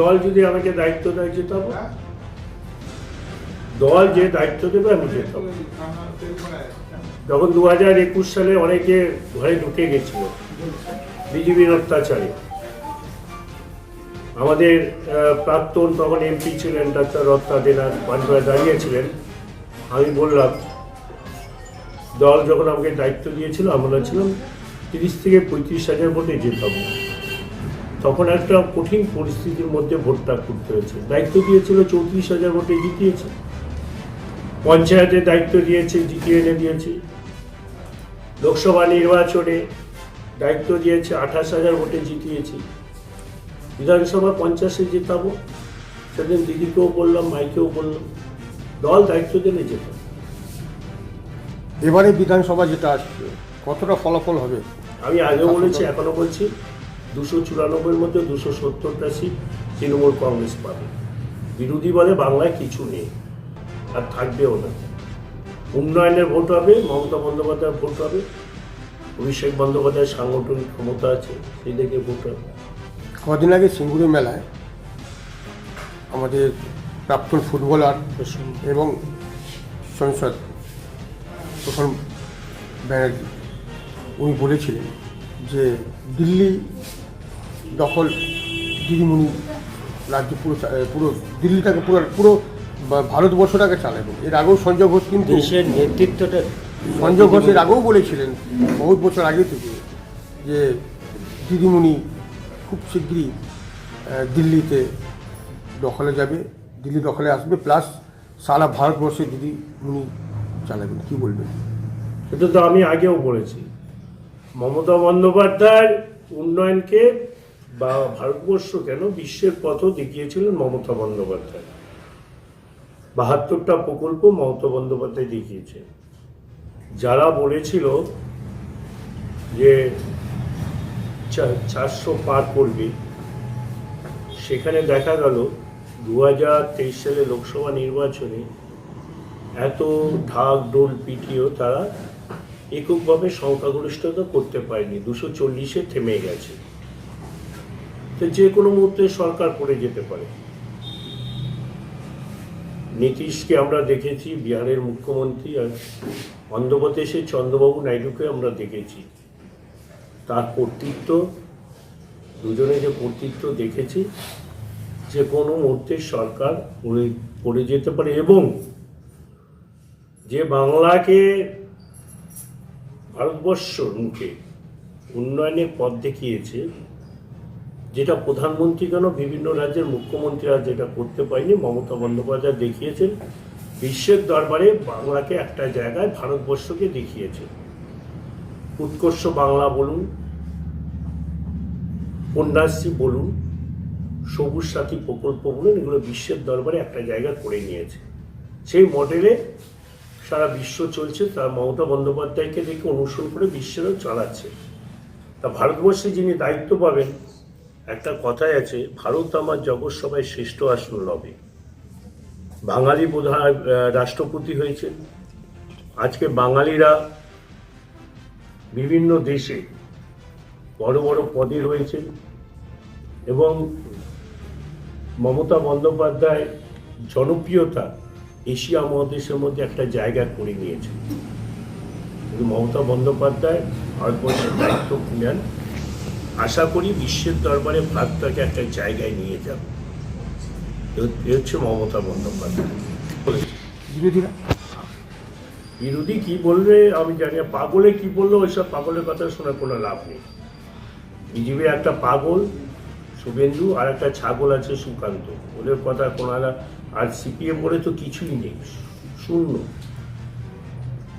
দল যদি আমাকে দায়িত্ব দেয় যেতাম দল যে দায়িত্ব দেবে, আমি যেতাম যখন দু হাজার একুশ সালে অনেকে ঘরে ঢুকে গেছিল, বিজেপির অত্যাচারে। আমাদের প্রাক্তন তখন এমপি ছিলেন ডাক্তার রত্না দেনাথ পান্ডুয়া দাঁড়িয়েছিলেন। আমি বললাম, দল যখন আমাকে দায়িত্ব দিয়েছিল, আমরা ছিলাম তিরিশ থেকে পঁয়ত্রিশ হাজার ভোটে যেতাম তখন একটা কঠিন পরিস্থিতির মধ্যে ভোটটা করতে হয়েছে। দায়িত্ব দিয়েছিল চৌত্রিশ হাজার ভোটে জিতিয়েছে। পঞ্চায়েতের দায়িত্ব দিয়েছে জিতিয়ে এনে দিয়েছে। লোকসভা নির্বাচনে দায়িত্ব দিয়েছে আঠাশ হাজার ভোটে জিতিয়েছি। বিধানসভা পঞ্চাশে জেতাবো। সেদিন দিদিকেও বললাম মাইকেও বললাম দল দায়িত্ব দিলে যেতাম এবারে বিধানসভা যেটা আসছে কতটা ফলাফল হবে? আমি আগেও বলেছি এখনও বলছি দুশো চুরানব্বইয়ের মধ্যে দুশো সত্তরটা সিট তৃণমূল কংগ্রেস পাবে। বিরোধী বলে বাংলায় কিছু নেই, আর থাকবেও না। উন্নয়নের ভোট হবে, মমতা বন্দ্যোপাধ্যায়ের ভোট হবে, অভিষেক বন্দ্যোপাধ্যায়ের সাংগঠনিক ক্ষমতা আছে, সেই দিকে ভোট হবে। কদিন আগে সিঙ্গুরি মেলায় আমাদের প্রাক্তন ফুটবলার এবং সংসদ প্রথম ব্যানার্জি, উনি বলেছিলেন যে দিল্লি দখল দিদিমণি রাজ্য পুরো পুরো দিল্লিটাকে পুরো পুরো ভারতবর্ষটাকে চালাবে এর আগেও সঞ্জয় ঘোষ কিন্তু দেশের নেতৃত্বটা সঞ্জয় ঘোষ এর আগেও বলেছিলেন বহুত বছর আগে থেকে যে দিদিমণি খুব শীঘ্রই দিল্লিতে দখলে যাবে। দিল্লি দখলে আসবে প্লাস সারা ভারতবর্ষে দিদিমণি চালাবেন। কি বলবেন? এটা তো আমি আগেও বলেছি। মমতা বন্দ্যোপাধ্যায়ের উন্নয়নকে বা ভারতবর্ষ কেন বিশ্বের পথ দেখিয়েছিলেন মমতা বন্দ্যোপাধ্যায়? বাহাত্তরটা প্রকল্প মমতা বন্দ্যোপাধ্যায় দেখিয়েছে। যারা বলেছিল যে চারশো পার করবে, সেখানে দেখা গেল দু হাজার তেইশ সালে লোকসভা নির্বাচনে এত ঢাক ডোল পিটিয়েও তারা এককভাবে সংখ্যাগরিষ্ঠতা করতে পারেনি। দুশো চল্লিশে থেমে গেছে। তো যে কোনো মুহূর্তে সরকার পড়ে যেতে পারে। নীতিশকে আমরা দেখেছি, বিহারের মুখ্যমন্ত্রী আর অন্ধ্রপ্রদেশে চন্দ্রবাবু নাইডুকে আমরা দেখেছি। তার কর্তৃত্ব, দুজনে যে কর্তৃত্ব দেখেছি, যে কোনো মুহূর্তে সরকার পড়ে যেতে পারে এবং যে বাংলাকে ভারতবর্ষর মুখে উন্নয়নের পথ দেখিয়েছে যেটা প্রধানমন্ত্রী কেন বিভিন্ন রাজ্যের মুখ্যমন্ত্রীরা যেটা করতে পারেনি, মমতা বন্দ্যোপাধ্যায় দেখিয়েছেন। বিশ্বের দরবারে বাংলাকে একটা জায়গায় ভারতবর্ষকে দেখিয়েছে। উৎকর্ষ বাংলা বলুন, কন্যাশ্রী বলুন, সবুজ সাথী প্রকল্প বলুন, এগুলো বিশ্বের দরবারে একটা জায়গা করে নিয়েছে। সেই মডেলে সারা বিশ্ব চলছে, তা মমতা বন্দ্যোপাধ্যায়কে দেখে অনুসরণ করে বিশ্বেরও চালাচ্ছে। তা ভারতবর্ষে যিনি দায়িত্ব পাবেন একটা কথাই আছে ভারত আমার জগৎ সবাই শ্রেষ্ঠ আসন লবে বাঙালি আহ, রাষ্ট্রপতি হয়েছে। আজকে বাঙালিরা বিভিন্ন দেশে বড় বড় পদে রয়েছেন এবং মমতা বন্দ্যোপাধ্যায় জনপ্রিয়তা এশিয়া মহাদেশের মধ্যে একটা জায়গা করে নিয়েছে। কিন্তু মমতা বন্দ্যোপাধ্যায় ভারতবর্ষের দায়িত্ব নেন আশা করি বিশ্বের দরবারে ভারতটাকে একটা জায়গায় নিয়ে যাব এ হচ্ছে মমতা বন্দ্যোপাধ্যায়। বিরোধীরা? বিরোধী কি বলবে আমি জানি না। পাগলে কি বলল ওইসব পাগলের কথা শোনার কোনো লাভ নেই। বিজেপি একটা পাগল শুভেন্দু আর একটা ছাগল আছে সুকান্ত। ওদের কথা কোনো আর সিপিএম বলে তো কিছুই নেই। শূন্য।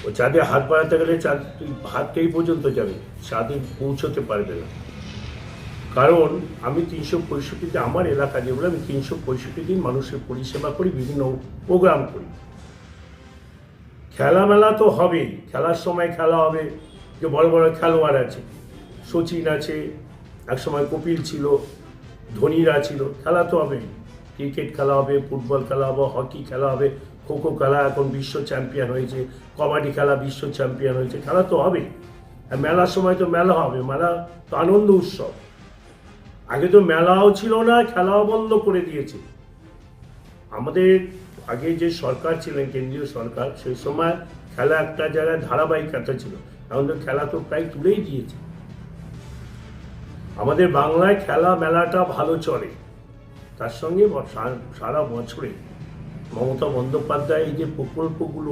ও চাঁদে হাত বাড়াতে গেলে চাঁদ তুই হাতটাই পর্যন্ত যাবে? চাঁদে পৌঁছতে পারবে না। কারণ আমি তিনশো পঁয়ষট্টিতে আমার এলাকা যেগুলো আমি তিনশো পঁয়ষট্টি দিন মানুষের পরিষেবা করি, বিভিন্ন প্রোগ্রাম করি। খেলা মেলা তো হবেই, খেলার সময় খেলা হবে, যে বড় বড় খেলোয়াড় আছে, সচিন আছে, একসময় কপিল ছিল, ধোনিরা ছিল, খেলা তো হবেই। ক্রিকেট খেলা হবে, ফুটবল খেলা হবে, হকি খেলা হবে, খোখো খেলা এখন বিশ্ব চ্যাম্পিয়ন হয়েছে, কবাডি খেলা বিশ্ব চ্যাম্পিয়ন হয়েছে, খেলা তো হবেই। আর মেলার সময় তো মেলা হবে, মেলা তো আনন্দ উৎসব। আগে তো মেলাও ছিল না, খেলাও বন্ধ করে দিয়েছে। আমাদের আগে যে সরকার ছিলেন, কেন্দ্রীয় সরকার, সেই সময় খেলা একটা জায়গায় ধারাবাহিকতা ছিল। এখন তো খেলা তো প্রায় তুলেই দিয়েছে। আমাদের বাংলায় খেলা মেলাটা ভালো চলে। তার সঙ্গে সারা বছরে মমতা বন্দ্যোপাধ্যায় এই যে প্রকল্পগুলো